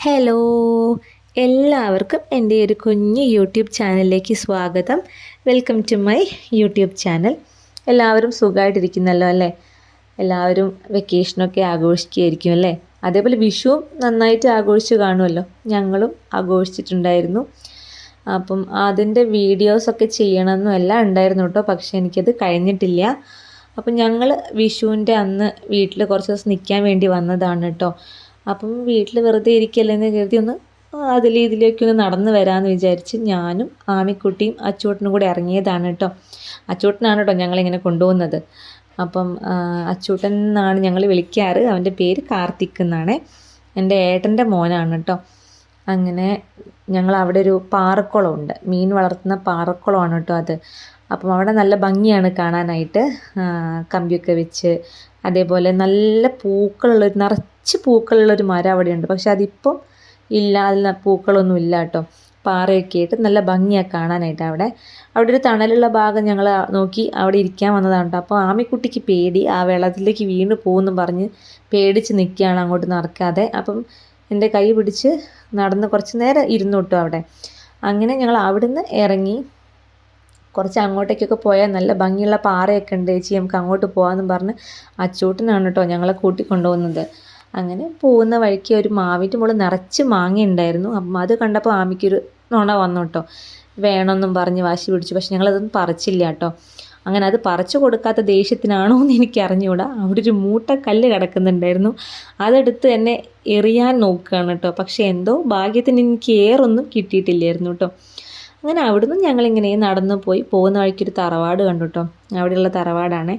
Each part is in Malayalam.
ഹലോ എല്ലാവർക്കും എന്റെ ഒരു കുഞ്ഞ് യൂട്യൂബ് ചാനലിലേക്ക് സ്വാഗതം. Welcome to my YouTube channel. എല്ലാവരും സുഖമായിട്ടിരിക്കുന്നല്ലോ അല്ലേ? എല്ലാവരും വെക്കേഷനൊക്കെ ആഘോഷിക്കുകയായിരിക്കും അല്ലേ? അതേപോലെ വിഷുവും നന്നായിട്ട് ആഘോഷിച്ച് കാണുമല്ലോ? ഞങ്ങളും ആഘോഷിച്ചിട്ടുണ്ടായിരുന്നു. അപ്പം അതിന്റെ വീഡിയോസൊക്കെ ചെയ്യണമെന്നും എല്ലാം ഉണ്ടായിരുന്നു കേട്ടോ. പക്ഷേ എനിക്കത് കഴിഞ്ഞിട്ടില്ല. അപ്പം ഞങ്ങൾ വിഷുവിന്റെ അന്ന് വീട്ടിൽ കുറച്ച് ദിവസം നിൽക്കാൻ വേണ്ടി വന്നതാണ് കേട്ടോ. അപ്പം വീട്ടിൽ വെറുതെ ഇരിക്കല്ലെന്ന് കരുതി ഒന്ന് അതിൽ ഇതിലേക്ക് ഒന്ന് നടന്നു വരാമെന്ന് വിചാരിച്ച് ഞാനും ആമിക്കുട്ടിയും അച്ചൂട്ടനും കൂടെ ഇറങ്ങിയതാണ് കേട്ടോ. അച്ചൂട്ടനാണ് കേട്ടോ ഞങ്ങളിങ്ങനെ കൊണ്ടുപോകുന്നത്. അപ്പം അച്ചൂട്ടൻ എന്നാണ് ഞങ്ങൾ വിളിക്കാറ്. അവന്റെ പേര് കാർത്തിക് എന്നാണ്. എന്റെ ഏട്ടന്റെ മോനാണ് കേട്ടോ. അങ്ങനെ ഞങ്ങൾ അവിടെ ഒരു പാറക്കുളമുണ്ട്. മീൻ വളർത്തുന്ന പാറക്കുളമാണ് കേട്ടോ അത്. അപ്പം അവിടെ നല്ല ഭംഗിയാണ് കാണാനായിട്ട്. കമ്പിയൊക്കെ വെച്ച് അതേപോലെ നല്ല പൂക്കളുള്ള നിറച്ച് പൂക്കളുള്ളൊരു മരം അവിടെയുണ്ട്. പക്ഷെ അതിപ്പം ഇല്ല അതിൽ പൂക്കളൊന്നും ഇല്ല കേട്ടോ. പാറയൊക്കെ ആയിട്ട് നല്ല ഭംഗിയാണ് കാണാനായിട്ട് അവിടെ. അവിടെ ഒരു തണലുള്ള ഭാഗം ഞങ്ങൾ നോക്കി അവിടെ ഇരിക്കാൻ വന്നതാണ് അപ്പോൾ ആമിക്കുട്ടിക്ക് പേടി ആ വെള്ളത്തിലേക്ക് വീണ് പോകുമെന്ന് പറഞ്ഞ് പേടിച്ച് നിൽക്കുകയാണ് അങ്ങോട്ട് നടക്കാതെ. അപ്പം എന്റെ കൈ പിടിച്ച് നടന്ന് കുറച്ച് നേരം ഇരുന്നു കിട്ടും അവിടെ. അങ്ങനെ ഞങ്ങൾ അവിടുന്ന് ഇറങ്ങി കുറച്ച് അങ്ങോട്ടേക്കൊക്കെ പോയാൽ നല്ല ഭംഗിയുള്ള പാറയൊക്കെ ഉണ്ട്. ചേച്ചി നമുക്ക് അങ്ങോട്ട് പോകാമെന്ന് പറഞ്ഞ് അച്ചൂട്ടനാണ് കേട്ടോ ഞങ്ങളെ കൂട്ടിക്കൊണ്ടുപോകുന്നത് അങ്ങനെ പോകുന്ന വഴിക്ക് ഒരു മാവിന്റെ മുകളിൽ നിറച്ച് മാങ്ങ ഉണ്ടായിരുന്നു അപ്പം അത് കണ്ടപ്പോൾ ആമിക്കൊരു നുണ വന്നു കേട്ടോ. വേണമെന്നും പറഞ്ഞ് വാശി പിടിച്ചു. പക്ഷെ ഞങ്ങളതൊന്നും പറിച്ചില്ല കേട്ടോ. അങ്ങനെ അത് പറിച്ചു കൊടുക്കാത്ത ദേഷ്യത്തിനാണോ എന്ന് എനിക്ക് അറിഞ്ഞുകൂടാ അവിടെ ഒരു മൂട്ട കല്ല് കിടക്കുന്നുണ്ടായിരുന്നു. അതെടുത്ത് എന്നെ എറിയാൻ നോക്കുകയാണ് കേട്ടോ. പക്ഷേ എന്തോ ഭാഗ്യത്തിന് എനിക്ക് ഏറൊന്നും കിട്ടിയിട്ടില്ലായിരുന്നു കേട്ടോ. അങ്ങനെ അവിടുന്ന് ഞങ്ങളിങ്ങനെ നടന്നു പോയി. പോകുന്ന വഴിക്കൊരു തറവാട് കണ്ടു കേട്ടോ. അവിടെയുള്ള തറവാടാണ്.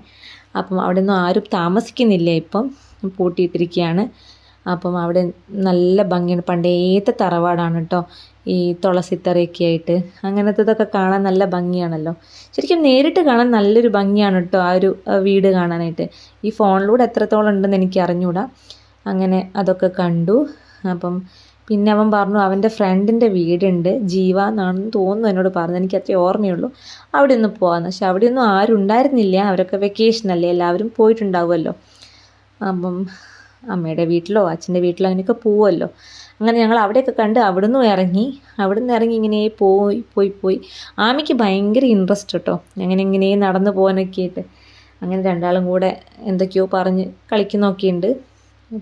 അപ്പം അവിടെ ഒന്നും ആരും താമസിക്കുന്നില്ല ഇപ്പം. പൂട്ടിയിട്ടിരിക്കുകയാണ്. അപ്പം അവിടെ നല്ല ഭംഗിയാണ്. പണ്ടേത്തെ തറവാടാണ് കേട്ടോ. ഈ തുളസിത്തറയൊക്കെ ആയിട്ട്. അങ്ങനത്തതൊക്കെ കാണാൻ നല്ല ഭംഗിയാണല്ലോ. ശരിക്കും നേരിട്ട് കാണാൻ നല്ലൊരു ഭംഗിയാണ് കേട്ടോ ആ ഒരു വീട് കാണാനായിട്ട്. ഈ ഫോണിലൂടെ എത്രത്തോളം ഉണ്ടെന്ന് എനിക്ക് അറിഞ്ഞുകൂടാ അങ്ങനെ അതൊക്കെ കണ്ടു. അപ്പം പിന്നെ അവൻ പറഞ്ഞു അവന്റെ ഫ്രണ്ടിന്റെ വീടുണ്ട്. ജീവ എന്നാണെന്ന് തോന്നുന്നു എന്നോട് പറഞ്ഞു. എനിക്ക് അത്രയും ഓർമ്മയുള്ളൂ. അവിടെ ഒന്ന് പോകാമെന്ന് പക്ഷെ അവിടെയൊന്നും ആരും ഉണ്ടായിരുന്നില്ല അവരൊക്കെ വെക്കേഷനല്ലേ എല്ലാവരും പോയിട്ടുണ്ടാവുമല്ലോ. അപ്പം അമ്മയുടെ വീട്ടിലോ അച്ഛന്റെ വീട്ടിലോ അങ്ങനെയൊക്കെ പോവുമല്ലോ അങ്ങനെ ഞങ്ങൾ അവിടെയൊക്കെ കണ്ട് അവിടെ നിന്നും ഇറങ്ങി അവിടെ നിന്ന് ഇറങ്ങി ഇങ്ങനെ പോയി പോയി പോയി. ആമയ്ക്ക് ഭയങ്കര ഇൻട്രസ്റ്റ് കേട്ടോ അങ്ങനെ ഇങ്ങനെ നടന്നു പോകാനൊക്കെ ആയിട്ട്. അങ്ങനെ രണ്ടാളും കൂടെ എന്തൊക്കെയോ പറഞ്ഞ് കളിക്കുന്നൊക്കെയുണ്ട്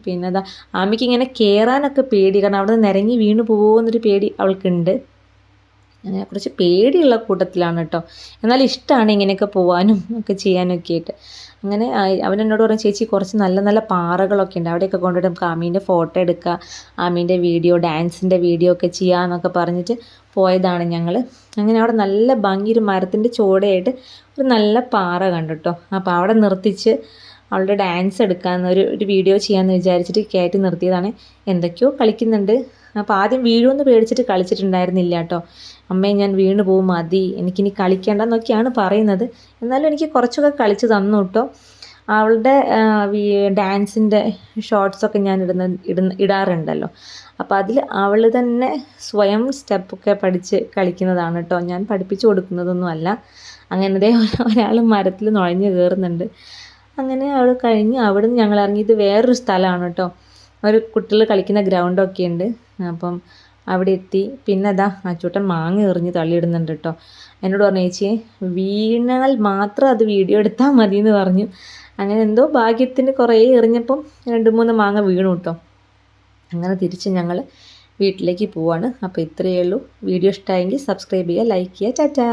പിന്നെ അതാ ആമയ്ക്ക് ഇങ്ങനെ കയറാനൊക്കെ പേടി. കാരണം അവിടെ നിന്ന് ഇറങ്ങി വീണ് പോകുമോ എന്നൊരു പേടി അവൾക്കുണ്ട്. അങ്ങനെ കുറച്ച് പേടിയുള്ള കൂട്ടത്തിലാണ് കേട്ടോ എന്നാൽ ഇഷ്ടമാണ് ഇങ്ങനെയൊക്കെ പോകാനും ഒക്കെ ചെയ്യാനൊക്കെ ആയിട്ട് അങ്ങനെ അവൻ എന്നോട് പറഞ്ഞു ചേച്ചി കുറച്ച് നല്ല നല്ല പാറകളൊക്കെ ഉണ്ട്. അവിടെയൊക്കെ കൊണ്ടുപോയിട്ട് നമുക്ക് ഫോട്ടോ എടുക്കുക ആമീന്റെ വീഡിയോ ഡാൻസിന്റെ വീഡിയോ ഒക്കെ ചെയ്യാമെന്നൊക്കെ പറഞ്ഞിട്ട് പോയതാണ് ഞങ്ങൾ അങ്ങനെ അവിടെ നല്ല ഭംഗി ഒരു മരത്തിന്റെ ചുവടെയായിട്ട് ഒരു നല്ല പാറ കണ്ടു കേട്ടോ അപ്പോൾ അവിടെ നിർത്തിച്ച് അവളുടെ ഡാൻസ് എടുക്കാമെന്ന് ഒരു ഒരു വീഡിയോ ചെയ്യാമെന്ന് വിചാരിച്ചിട്ട് കയറ്റി നിർത്തിയതാണ്. എന്തൊക്കെയോ കളിക്കുന്നുണ്ട്. അപ്പോൾ ആദ്യം വീഴുമെന്ന് പേടിച്ചിട്ട് കളിച്ചിട്ടുണ്ടായിരുന്നില്ല കേട്ടോ അമ്മയെ ഞാൻ വീണ് പോകും മതി. എനിക്കിനി കളിക്കേണ്ടെന്നൊക്കെയാണ് പറയുന്നത്. എന്നാലും എനിക്ക് കുറച്ചൊക്കെ കളിച്ച് തന്നു കേട്ടോ. അവളുടെ ഡാൻസിന്റെ ഷോർട്സൊക്കെ ഞാൻ ഇടുന്ന ഇടുന്ന ഇടാറുണ്ടല്ലോ. അപ്പോൾ അതിൽ അവൾ തന്നെ സ്വയം സ്റ്റെപ്പൊക്കെ പഠിച്ച് കളിക്കുന്നതാണ് കേട്ടോ. ഞാൻ പഠിപ്പിച്ചു കൊടുക്കുന്നതൊന്നുമല്ല അങ്ങനത്തെ ഒരാൾ മരത്തിൽ നുഴഞ്ഞു കയറുന്നുണ്ട്. അങ്ങനെ അവൾ കഴിഞ്ഞ് അവിടെ നിന്ന് ഞങ്ങൾ ഇറങ്ങിയത് വേറൊരു സ്ഥലമാണ് കേട്ടോ. ഒരു കുട്ടികൾ കളിക്കുന്ന ഗ്രൗണ്ടൊക്കെ ഉണ്ട് അപ്പം അവിടെ എത്തി. പിന്നെ അതാ അച്ചൂട്ടൻ മാങ്ങ എറിഞ്ഞ് തള്ളിയിടുന്നുണ്ട് കേട്ടോ എന്നോട് പറഞ്ഞു ചേച്ചി വീണാൽ മാത്രം അത് വീഡിയോ എടുത്താൽ മതി എന്ന് പറഞ്ഞു. അങ്ങനെ എന്തോ ഭാഗ്യത്തിന് കുറേ എറിഞ്ഞപ്പം രണ്ട് മൂന്ന് മാങ്ങ വീണു കേട്ടോ അങ്ങനെ തിരിച്ച് ഞങ്ങൾ വീട്ടിലേക്ക് പോവാണ്. അപ്പോൾ ഇത്രയേ ഉള്ളൂ. വീഡിയോ ഇഷ്ടമായെങ്കിൽ സബ്സ്ക്രൈബ് ചെയ്യുക ലൈക്ക് ചെയ്യുക. ടാറ്റാ.